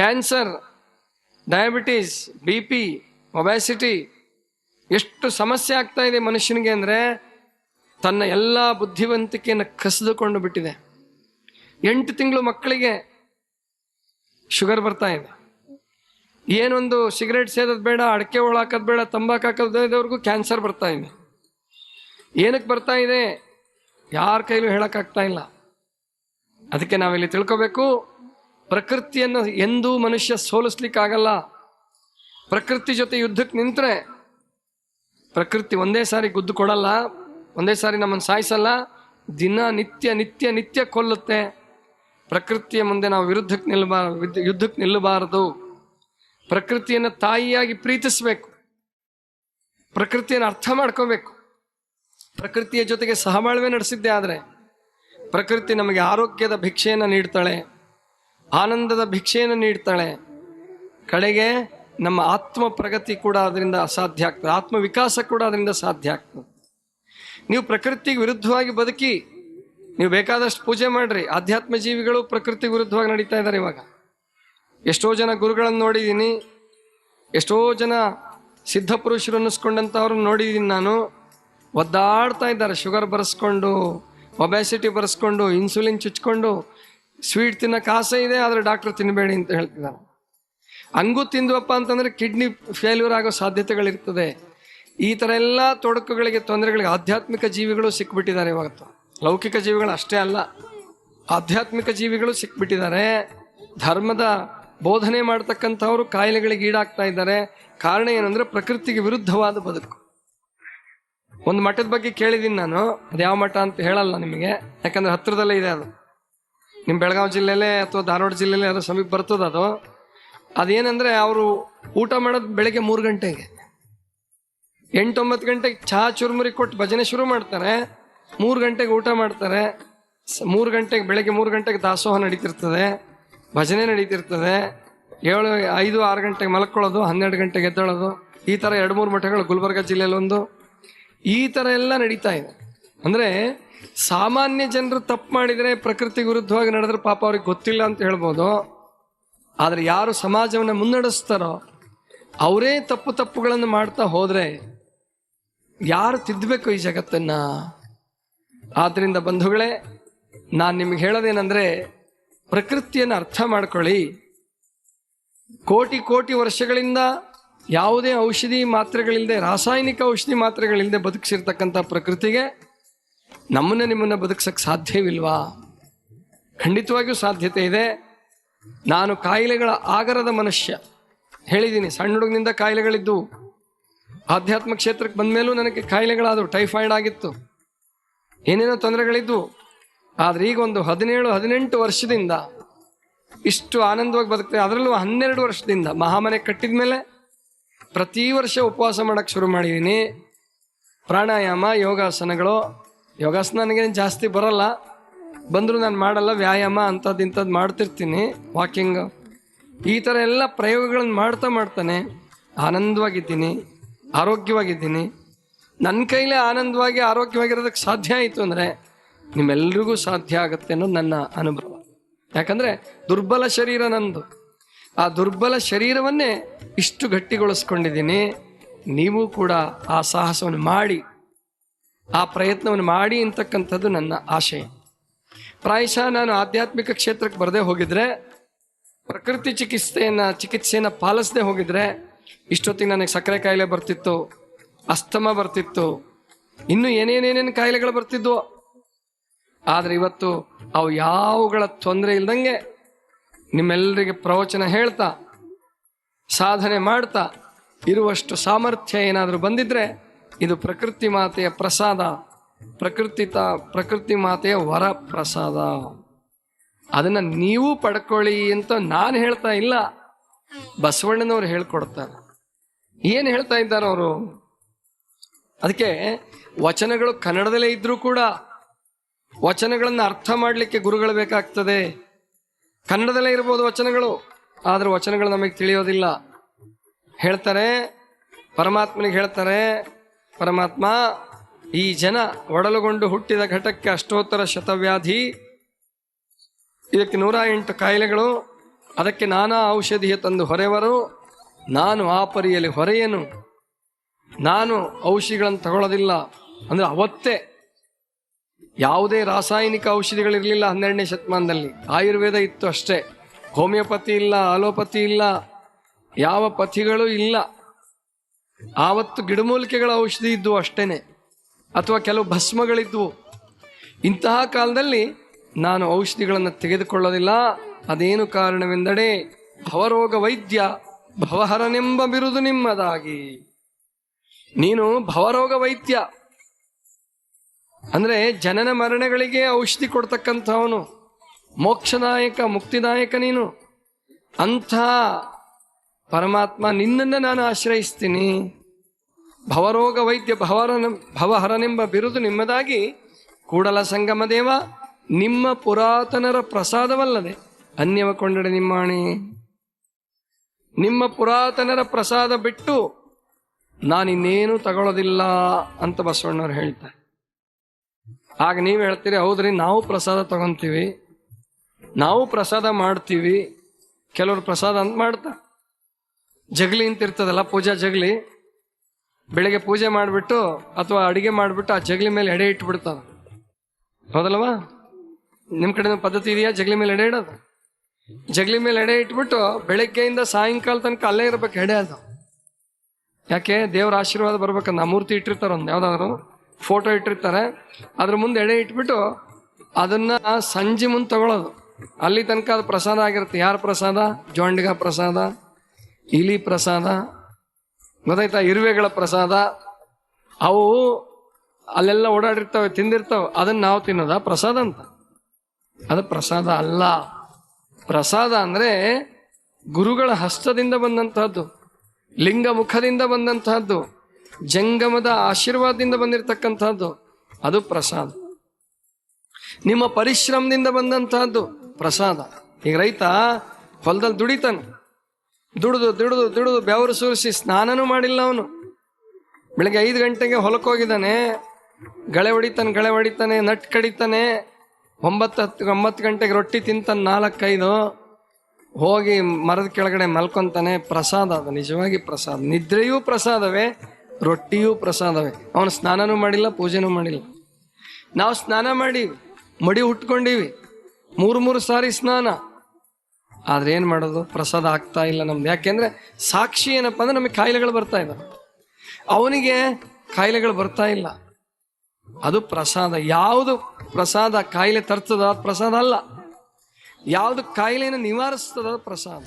Cancer, diabetes, B P, obesity, ಎಷ್ಟು ಸಮಸ್ಯೆ ಆಗ್ತಾ ಇದೆ ಮನುಷ್ಯನಿಗೆ ಅಂದರೆ ತನ್ನ ಎಲ್ಲ ಬುದ್ಧಿವಂತಿಕೆಯನ್ನು ಕಸಿದುಕೊಂಡು ಬಿಟ್ಟಿದೆ. ಎಂಟು ತಿಂಗಳು ಮಕ್ಕಳಿಗೆ ಶುಗರ್ ಬರ್ತಾ ಇದೆ. ಏನೊಂದು ಸಿಗರೇಟ್ ಸೇದೋದು ಬೇಡ, ಅಡಕೆ ಒಳ ಹಾಕೋದು ಬೇಡ, ತಂಬಾಕು ಹಾಕೋದ್ರಿಗೂ ಕ್ಯಾನ್ಸರ್ ಬರ್ತಾ ಇದೆ. ಏನಕ್ಕೆ ಬರ್ತಾ ಇದೆ? ಯಾರ ಕೈಲೂ ಹೇಳೋಕ್ಕಾಗ್ತಾ ಇಲ್ಲ. ಅದಕ್ಕೆ ನಾವಿಲ್ಲಿ ತಿಳ್ಕೋಬೇಕು. ಪ್ರಕೃತಿಯನ್ನು ಎಂದೂ ಮನುಷ್ಯ ಸೋಲಿಸ್ಲಿಕ್ಕಾಗಲ್ಲ. ಪ್ರಕೃತಿ ಜೊತೆ ಯುದ್ಧಕ್ಕೆ ನಿಂತರೆ ಪ್ರಕೃತಿ ಒಂದೇ ಸಾರಿ ಗುದ್ದು ಕೊಡಲ್ಲ, ಒಂದೇ ಸಾರಿ ನಮ್ಮನ್ನು ಸಾಯಿಸಲ್ಲ, ದಿನ ನಿತ್ಯ ನಿತ್ಯ ನಿತ್ಯ ಕೊಲ್ಲುತ್ತೆ. ಪ್ರಕೃತಿಯ ಮುಂದೆ ನಾವು ವಿರುದ್ಧಕ್ಕೆ ನಿಲ್ಲಬಾರ ಯುದ್ಧಕ್ಕೆ ನಿಲ್ಲಬಾರದು. ಪ್ರಕೃತಿಯನ್ನು ತಾಯಿಯಾಗಿ ಪ್ರೀತಿಸಬೇಕು. ಪ್ರಕೃತಿಯನ್ನು ಅರ್ಥ ಮಾಡ್ಕೋಬೇಕು. ಪ್ರಕೃತಿಯ ಜೊತೆಗೆ ಸಹಬಾಳ್ವೆ ನಡೆಸಿದ್ದೆ ಆದರೆ ಪ್ರಕೃತಿ ನಮಗೆ ಆರೋಗ್ಯದ ಭಿಕ್ಷೆಯನ್ನು ನೀಡ್ತಾಳೆ. ಆನಂದದ ಭಿಕ್ಷೆಯನ್ನು ನೀಡ್ತಾಳೆ. ಕಡೆಗೆ ನಮ್ಮ ಆತ್ಮ ಪ್ರಗತಿ ಕೂಡ ಅದರಿಂದ ಸಾಧ್ಯ ಆಗ್ತದೆ. ಆತ್ಮ ವಿಕಾಸ ಕೂಡ ಅದರಿಂದ ಸಾಧ್ಯ ಆಗ್ತದೆ. ನೀವು ಪ್ರಕೃತಿಗೆ ವಿರುದ್ಧವಾಗಿ ಬದುಕಿ, ನೀವು ಬೇಕಾದಷ್ಟು ಪೂಜೆ ಮಾಡ್ರಿ. ಆಧ್ಯಾತ್ಮ ಜೀವಿಗಳು ಪ್ರಕೃತಿ ವಿರುದ್ಧವಾಗಿ ನಡೀತಾ ಇದ್ದಾರೆ ಇವಾಗ. ಎಷ್ಟೋ ಜನ ಗುರುಗಳನ್ನು ನೋಡಿದ್ದೀನಿ. ಎಷ್ಟೋ ಜನ ಸಿದ್ಧ ಪುರುಷರು ಅನ್ನಿಸ್ಕೊಂಡಂಥವ್ರನ್ನ ನೋಡಿದ್ದೀನಿ ನಾನು. ಒದ್ದಾಡ್ತಾ ಇದ್ದಾರೆ. ಶುಗರ್ ಬರೆಸ್ಕೊಂಡು, ಒಬ್ಯಾಸಿಟಿ ಬರೆಸ್ಕೊಂಡು, ಇನ್ಸುಲಿನ್ ಚುಚ್ಕೊಂಡು ಸ್ವೀಟ್ ತಿನ್ನಕ್ಕೆ ಆಸೆ ಇದೆ, ಆದರೆ ಡಾಕ್ಟರ್ ತಿನ್ನಬೇಡಿ ಅಂತ ಹೇಳ್ತಿದ್ದಾರೆ ಹಂಗೂ ತಿಂದ್ವಪ್ಪ ಅಂತಂದರೆ ಕಿಡ್ನಿ ಫೇಲ್ಯೂರ್ ಆಗೋ ಸಾಧ್ಯತೆಗಳಿರ್ತದೆ. ಈ ಥರ ಎಲ್ಲ ತೊಡಕುಗಳಿಗೆ, ತೊಂದರೆಗಳಿಗೆ ಆಧ್ಯಾತ್ಮಿಕ ಜೀವಿಗಳು ಸಿಕ್ಬಿಟ್ಟಿದ್ದಾರೆ ಇವತ್ತು. ಲೌಕಿಕ ಜೀವಿಗಳು ಅಷ್ಟೇ ಅಲ್ಲ, ಆಧ್ಯಾತ್ಮಿಕ ಜೀವಿಗಳು ಸಿಕ್ಬಿಟ್ಟಿದ್ದಾರೆ. ಧರ್ಮದ ಬೋಧನೆ ಮಾಡ್ತಕ್ಕಂಥವ್ರು ಕಾಯಿಲೆಗಳಿಗೆ ಈಡಾಗ್ತಾ ಇದ್ದಾರೆ. ಕಾರಣ ಏನಂದ್ರೆ ಪ್ರಕೃತಿಗೆ ವಿರುದ್ಧವಾದ ಬದುಕು. ಒಂದು ಮಠದ ಬಗ್ಗೆ ಕೇಳಿದ್ದೀನಿ ನಾನು, ಅದು ಯಾವ ಮಠ ಅಂತ ಹೇಳಲ್ಲ ನಿಮಗೆ, ಯಾಕಂದ್ರೆ ಹತ್ತಿರದಲ್ಲೇ ಇದೆ ಅದು. ನಿಮ್ಮ ಬೆಳಗಾವಿ ಜಿಲ್ಲೆಲೇ ಅಥವಾ ಧಾರವಾಡ ಜಿಲ್ಲೆಲೇ ಅದ್ರ ಸಮೀಪ ಬರ್ತದ ಅದು? ಅದೇನಂದ್ರೆ ಅವರು ಊಟ ಮಾಡೋದು ಬೆಳಗ್ಗೆ ಮೂರು ಗಂಟೆಗೆ. ಎಂಟೊಂಬತ್ತು ಗಂಟೆಗೆ ಚಹಾ ಚುರುಮುರಿ ಕೊಟ್ಟು ಭಜನೆ ಶುರು ಮಾಡ್ತಾರೆ. ಮೂರು ಗಂಟೆಗೆ ಊಟ ಮಾಡ್ತಾರೆ. ಮೂರು ಗಂಟೆಗೆ ಬೆಳಗ್ಗೆ ಮೂರು ಗಂಟೆಗೆ ದಾಸೋಹ ನಡೀತಿರ್ತದೆ. ಭಜನೆ ನಡೀತಿರ್ತದೆ. ಏಳು, ಐದು, ಆರು ಗಂಟೆಗೆ ಮಲ್ಕೊಳ್ಳೋದು, ಹನ್ನೆರಡು ಗಂಟೆಗೆ ಎದ್ದೇಳೋದು. ಈ ಥರ ಎರಡು ಮೂರು ಮಠಗಳು ಗುಲ್ಬರ್ಗ ಜಿಲ್ಲೆಯಲ್ಲಿ ಒಂದು ಈ ಥರ ಎಲ್ಲ ನಡೀತಾ ಇದೆ. ಅಂದರೆ ಸಾಮಾನ್ಯ ಜನರು ತಪ್ಪು ಮಾಡಿದರೆ ಪ್ರಕೃತಿ ವಿರುದ್ಧವಾಗಿ ನಡೆದ್ರೆ ಪಾಪ ಅವ್ರಿಗೆ ಗೊತ್ತಿಲ್ಲ ಅಂತ ಹೇಳ್ಬೋದು. ಆದರೆ ಯಾರು ಸಮಾಜವನ್ನು ಮುನ್ನಡೆಸ್ತಾರೋ, ಅವರೇ ತಪ್ಪು ತಪ್ಪುಗಳನ್ನು ಮಾಡ್ತಾ ಹೋದರೆ ಯಾರು ತಿದ್ದಬೇಕು ಈ ಜಗತ್ತನ್ನು? ಆದ್ದರಿಂದ ಬಂಧುಗಳೇ, ನಾನು ನಿಮಗೆ ಹೇಳೋದೇನೆಂದರೆ, ಪ್ರಕೃತಿಯನ್ನು ಅರ್ಥ ಮಾಡ್ಕೊಳ್ಳಿ. ಕೋಟಿ ಕೋಟಿ ವರ್ಷಗಳಿಂದ ಯಾವುದೇ ಔಷಧಿ ಮಾತ್ರೆಗಳಿಲ್ಲದೆ, ರಾಸಾಯನಿಕ ಔಷಧಿ ಮಾತ್ರೆಗಳಿಲ್ಲದೆ ಬದುಕಿಸಿರ್ತಕ್ಕಂಥ ಪ್ರಕೃತಿಗೆ ನಮ್ಮನ್ನ ನಿಮ್ಮನ್ನ ಬದುಕ್ಸಕ್ಕೆ ಸಾಧ್ಯವಿಲ್ವಾ? ಖಂಡಿತವಾಗಿಯೂ ಸಾಧ್ಯತೆ ಇದೆ. ನಾನು ಕಾಯಿಲೆಗಳ ಆಗರದ ಮನುಷ್ಯ. ಹೇಳಿದ್ದೀನಿ ಸಣ್ಣ ಹುಡುಗನಿಂದ ಕಾಯಿಲೆಗಳಿದ್ದು. ಆಧ್ಯಾತ್ಮ ಕ್ಷೇತ್ರಕ್ಕೆ ಬಂದ ಮೇಲೂ ನನಗೆ ಕಾಯಿಲೆಗಳಾದವು, ಟೈಫಾಯ್ಡ್ ಆಗಿತ್ತು. ಏನೇನೋ ತೊಂದರೆಗಳಿದ್ವು ಆದ್ರೆ ಈಗ ಒಂದು ಹದಿನೇಳು, ಹದಿನೆಂಟು ವರ್ಷದಿಂದ ಇಷ್ಟು ಆನಂದವಾಗಿ ಬದುಕ್ತೇವೆ ಅದರಲ್ಲೂ ಹನ್ನೆರಡು ವರ್ಷದಿಂದ ಮಹಾಮನೆ ಕಟ್ಟಿದ ಮೇಲೆ ಪ್ರತಿ ವರ್ಷ ಉಪವಾಸ ಮಾಡೋಕ್ಕೆ ಶುರು ಮಾಡಿದ್ದೀನಿ ಪ್ರಾಣಾಯಾಮ, ಯೋಗಾಸನಗಳು ಯೋಗಾಸನ ನನಗೇನು ಜಾಸ್ತಿ ಬರಲ್ಲ. ಬಂದರೂ ನಾನು ಮಾಡಲ್ಲ, ವ್ಯಾಯಾಮ ಅಂಥದ್ದು ಇಂಥದ್ದು ಮಾಡ್ತಿರ್ತೀನಿ. ವಾಕಿಂಗ್, ಈ ಥರ ಎಲ್ಲ ಪ್ರಯೋಗಗಳನ್ನು ಮಾಡ್ತಾ ಮಾಡ್ತಾನೆ. ಆನಂದವಾಗಿದ್ದೀನಿ, ಆರೋಗ್ಯವಾಗಿದ್ದೀನಿ. ನನ್ನ ಕೈಲೇ ಆನಂದವಾಗಿ ಆರೋಗ್ಯವಾಗಿರೋದಕ್ಕೆ ಸಾಧ್ಯ ಆಯಿತು ಅಂದರೆ ನಿಮ್ಮೆಲ್ರಿಗೂ ಸಾಧ್ಯ ಆಗುತ್ತೆ ಅನ್ನೋದು ನನ್ನ ಅನುಭವ. ಯಾಕಂದರೆ ದುರ್ಬಲ ಶರೀರ ನಂದು. ಆ ದುರ್ಬಲ ಶರೀರವನ್ನೇ ಇಷ್ಟು ಗಟ್ಟಿಗೊಳಿಸ್ಕೊಂಡಿದ್ದೀನಿ. ನೀವು ಕೂಡ ಆ ಸಾಹಸವನ್ನು ಮಾಡಿ. ಆ ಪ್ರಯತ್ನವನ್ನು ಮಾಡಿ ಅಂತಕ್ಕಂಥದ್ದು ನನ್ನ ಆಶಯ ಪ್ರಾಯಶಃ ನಾನು ಆಧ್ಯಾತ್ಮಿಕ ಕ್ಷೇತ್ರಕ್ಕೆ ಬರದೇ ಹೋಗಿದ್ರೆ, ಪ್ರಕೃತಿ ಚಿಕಿತ್ಸೆಯನ್ನ, ಚಿಕಿತ್ಸೆಯನ್ನು ಪಾಲಿಸದೆ ಹೋಗಿದ್ರೆ, ಇಷ್ಟೊತ್ತಿಗೆ ನನಗೆ ಸಕ್ಕರೆ ಕಾಯಿಲೆ ಬರ್ತಿತ್ತು, ಅಸ್ತಮ ಬರ್ತಿತ್ತು, ಇನ್ನು ಏನೇನೇನೇನು ಕಾಯಿಲೆಗಳು ಬರ್ತಿದ್ವು. ಆದರೆ ಇವತ್ತು ಅವು ಯಾವುಗಳ ತೊಂದರೆ ಇಲ್ದಂಗೆ ನಿಮ್ಮೆಲ್ಲರಿಗೆ ಪ್ರವಚನ ಹೇಳ್ತಾ, ಸಾಧನೆ ಮಾಡ್ತಾ, ಇರುವಷ್ಟು ಸಾಮರ್ಥ್ಯ ಏನಾದರೂ ಬಂದಿದ್ರೆ ಇದು ಪ್ರಕೃತಿ ಮಾತೆಯ ಪ್ರಸಾದ. ಪ್ರಕೃತಿ ತ ಪ್ರಕೃತಿ ಮಾತೆಯ ವರ ಪ್ರಸಾದ. ಅದನ್ನ ನೀವು ಪಡ್ಕೊಳ್ಳಿ ಅಂತ ನಾನು ಹೇಳ್ತಾ ಇಲ್ಲ. ಬಸವಣ್ಣನವ್ರು ಹೇಳ್ಕೊಡ್ತಾರೆ. ಏನು ಹೇಳ್ತಾ ಇದ್ದಾರೆ ಅವರು? ಅದಕ್ಕೆ ವಚನಗಳು ಕನ್ನಡದಲ್ಲೇ ಇದ್ದರೂ ಕೂಡ ವಚನಗಳನ್ನು ಅರ್ಥ ಮಾಡಲಿಕ್ಕೆ ಗುರುಗಳು ಬೇಕಾಗ್ತದೆ. ಕನ್ನಡದಲ್ಲೇ ಇರ್ಬೋದು ವಚನಗಳು, ಆದರೆ ವಚನಗಳು ನಮಗೆ ತಿಳಿಯೋದಿಲ್ಲ. ಹೇಳ್ತಾರೆ, ಪರಮಾತ್ಮನಿಗೆ ಹೇಳ್ತಾರೆ ಪರಮಾತ್ಮ ಈ ಜನ ಒಡಲುಗೊಂಡು ಹುಟ್ಟಿದ ಘಟಕ್ಕೆ ಅಷ್ಟೋತ್ತರ ಶತವ್ಯಾಧಿ. ಇದಕ್ಕೆ ನೂರ ಎಂಟು ಕಾಯಿಲೆಗಳು, ಅದಕ್ಕೆ ನಾನಾ ಔಷಧಿಯ ತಂದು ಹೊರೆವರು. ನಾನು ಆ ಪರಿಯಲ್ಲಿ ಹೊರೆಯನು? ನಾನು ಔಷಧಿಗಳನ್ನು ತಗೊಳ್ಳೋದಿಲ್ಲ ಅಂದರೆ ಅವತ್ತೇ. ಯಾವುದೇ ರಾಸಾಯನಿಕ ಔಷಧಿಗಳಿರಲಿಲ್ಲ ಹನ್ನೆರಡನೇ ಶತಮಾನದಲ್ಲಿ. ಆಯುರ್ವೇದ ಇತ್ತು ಅಷ್ಟೇ. ಹೋಮಿಯೋಪತಿ ಇಲ್ಲ, ಅಲೋಪತಿ ಇಲ್ಲ, ಯಾವ ಪಥಿಗಳು ಇಲ್ಲ. ಆವತ್ತು ಗಿಡಮೂಲಿಕೆಗಳ ಔಷಧಿ ಇದ್ದವು ಅಷ್ಟೇನೆ. ಅಥವಾ ಕೆಲವು ಭಸ್ಮಗಳಿದ್ವು. ಇಂತಹ ಕಾಲದಲ್ಲಿ ನಾನು ಔಷಧಿಗಳನ್ನು ತೆಗೆದುಕೊಳ್ಳೋದಿಲ್ಲ ಅದೇನು ಕಾರಣವೆಂದರೆ ಭವರೋಗ ವೈದ್ಯ ಭವಹರನೆಂಬ ಬಿರುದು ನಿಮ್ಮದಾಗಿ. ನೀನು ಭವರೋಗ ವೈದ್ಯ ಅಂದರೆ ಜನನ ಮರಣಗಳಿಗೆ ಔಷಧಿ ಕೊಡ್ತಕ್ಕಂಥವನು. ಮೋಕ್ಷದಾಯಕ ಮುಕ್ತಿದಾಯಕ ನೀನು. ಅಂಥ ಪರಮಾತ್ಮ ನಿನ್ನನ್ನು ನಾನು ಆಶ್ರಯಿಸ್ತೀನಿ. ಭವರೋಗ ವೈದ್ಯ ಭವರನ ಭವಹರನೆಂಬ ಬಿರುದು ನಿಮ್ಮದಾಗಿ ಕೂಡಲ ಸಂಗಮ ದೇವ, ನಿಮ್ಮ ಪುರಾತನರ ಪ್ರಸಾದವಲ್ಲದೆ ಅನ್ಯವ ಕೊಂಡಡೆ ನಿಮ್ಮಾಣಿ. ನಿಮ್ಮ ಪುರಾತನರ ಪ್ರಸಾದ ಬಿಟ್ಟು ನಾನಿನ್ನೇನು ತಗೊಳ್ಳೋದಿಲ್ಲ ಅಂತ ಬಸವಣ್ಣವ್ರು ಹೇಳ್ತಾರೆ. ಆಗ ನೀವು ಹೇಳ್ತೀರಿ, ಹೌದ್ರಿ, ನಾವು ಪ್ರಸಾದ ತಗೊಂತೀವಿ. ನಾವು ಪ್ರಸಾದ ಮಾಡ್ತೀವಿ. ಕೆಲವರು ಪ್ರಸಾದ ಅಂತ ಮಾಡ್ತಾರೆ. ಜಗಲಿ ಅಂತ ಇರ್ತದಲ್ಲ, ಪೂಜಾ ಜಗಲಿ, ಬೆಳಿಗ್ಗೆ ಪೂಜೆ ಮಾಡಿಬಿಟ್ಟು ಅಥವಾ ಅಡಿಗೆ ಮಾಡಿಬಿಟ್ಟು ಆ ಜಗಲಿ ಮೇಲೆ ಎಡೆ ಇಟ್ಬಿಡ್ತಾವ ಹೌದಲ್ವಾ? ನಿಮ್ಮ ಕಡೆ ಪದ್ಧತಿ ಇದೆಯಾ, ಜಗಲಿ ಮೇಲೆ ಎಡೆ ಇಡೋದು? ಜಗಲಿ ಮೇಲೆ ಎಡೆ ಇಟ್ಬಿಟ್ಟು ಬೆಳಗ್ಗೆಯಿಂದ ಸಾಯಂಕಾಲ ತನಕ ಅಲ್ಲೇ ಇರ್ಬೇಕು, ಎಡೆ ಅದು. ಯಾಕೆ? ದೇವರ ಆಶೀರ್ವಾದ ಬರ್ಬೇಕಂದ್ರೆ ಆ ಮೂರ್ತಿ ಇಟ್ಟಿರ್ತಾರೆ ಒಂದು, ಯಾವ್ದಾದ್ರು ಫೋಟೋ ಇಟ್ಟಿರ್ತಾರೆ. ಅದ್ರ ಮುಂದೆ ಎಡೆ ಇಟ್ಬಿಟ್ಟು ಅದನ್ನ ಸಂಜೆ ಮುಂದೆ ತಗೊಳ್ಳೋದು ಅಲ್ಲಿ ತನಕ ಅದು ಪ್ರಸಾದ ಆಗಿರುತ್ತೆ. ಯಾರ ಪ್ರಸಾದ? ಜೋಂಡಿಗ ಪ್ರಸಾದ. ಇಲಿ ಪ್ರಸಾದ, ಗೊತ್ತಾಯ್ತಾ? ಇರುವೆಗಳ ಪ್ರಸಾದ, ಅವು ಅಲ್ಲೆಲ್ಲ ಓಡಾಡಿರ್ತವೆ, ತಿಂದಿರ್ತವೆ. ಅದನ್ನ ನಾವು ತಿನ್ನೋದ? ಪ್ರಸಾದ ಅಂತ. ಅದು ಪ್ರಸಾದ ಅಲ್ಲ. ಪ್ರಸಾದ ಅಂದ್ರೆ ಗುರುಗಳ ಹಸ್ತದಿಂದ ಬಂದಂತಹದ್ದು, ಲಿಂಗ ಮುಖದಿಂದ ಬಂದಂತಹದ್ದು, ಜಂಗಮದ ಆಶೀರ್ವಾದದಿಂದ ಬಂದಿರತಕ್ಕಂತಹದ್ದು, ಅದು ಪ್ರಸಾದ. ನಿಮ್ಮ ಪರಿಶ್ರಮದಿಂದ ಬಂದಂತಹದ್ದು ಪ್ರಸಾದ. ಈಗ ರೈತ ಹೊಲದಲ್ಲಿ ದುಡಿತಾನೆ. ದುಡಿದು ದುಡಿದು ದುಡಿದು ಬೆವರು ಸುರಿಸಿ ಸ್ನಾನನೂ ಮಾಡಿಲ್ಲ ಅವನು. ಬೆಳಗ್ಗೆ ಐದು ಗಂಟೆಗೆ ಹೊಲಕ್ಕೋಗಿದ್ದಾನೆ ಗಳೆ ಹೊಡಿತಾನೆ ಗಳೆ ಹೊಡಿತಾನೆ, ನಟ್ ಕಡಿತಾನೆ. ಒಂಬತ್ತು ಹತ್ತು, ಒಂಬತ್ತು ಗಂಟೆಗೆ ರೊಟ್ಟಿ ತಿಂತಾನೆ ನಾಲ್ಕೈದು. ಹೋಗಿ ಮರದ ಕೆಳಗಡೆ ಮಲ್ಕೊತಾನೆ. ಪ್ರಸಾದ ಅದು, ನಿಜವಾಗಿ ಪ್ರಸಾದ. ನಿದ್ರೆಯೂ ಪ್ರಸಾದವೇ, ರೊಟ್ಟಿಯೂ ಪ್ರಸಾದವೇ. ಅವನು ಸ್ನಾನನೂ ಮಾಡಿಲ್ಲ, ಪೂಜೆನೂ ಮಾಡಿಲ್ಲ. ನಾವು ಸ್ನಾನ ಮಾಡಿ, ಮಡಿ ಉಟ್ಕೊಂಡೀವಿ. ಮೂರು ಮೂರು ಸಾರಿ ಸ್ನಾನ. ಆದ್ರೆ ಏನು ಮಾಡೋದು? ಪ್ರಸಾದ ಆಗ್ತಾ ಇಲ್ಲ ನಮ್ದು. ಯಾಕೆಂದ್ರೆ ಸಾಕ್ಷಿ ಏನಪ್ಪ ಅಂದ್ರೆ ನಮಗೆ ಕಾಯಿಲೆಗಳು ಬರ್ತಾ ಇದ್ದಾವೆ ಅವನಿಗೆ ಕಾಯಿಲೆಗಳು ಬರ್ತಾ ಇಲ್ಲ. ಅದು ಪ್ರಸಾದ. ಯಾವುದು ಪ್ರಸಾದ? ಕಾಯಿಲೆ ತರ್ತದ ಪ್ರಸಾದ ಅಲ್ಲ. ಯಾವುದು ಕಾಯಿಲೆಯನ್ನು ನಿವಾರಿಸ್ತದ ಪ್ರಸಾದ.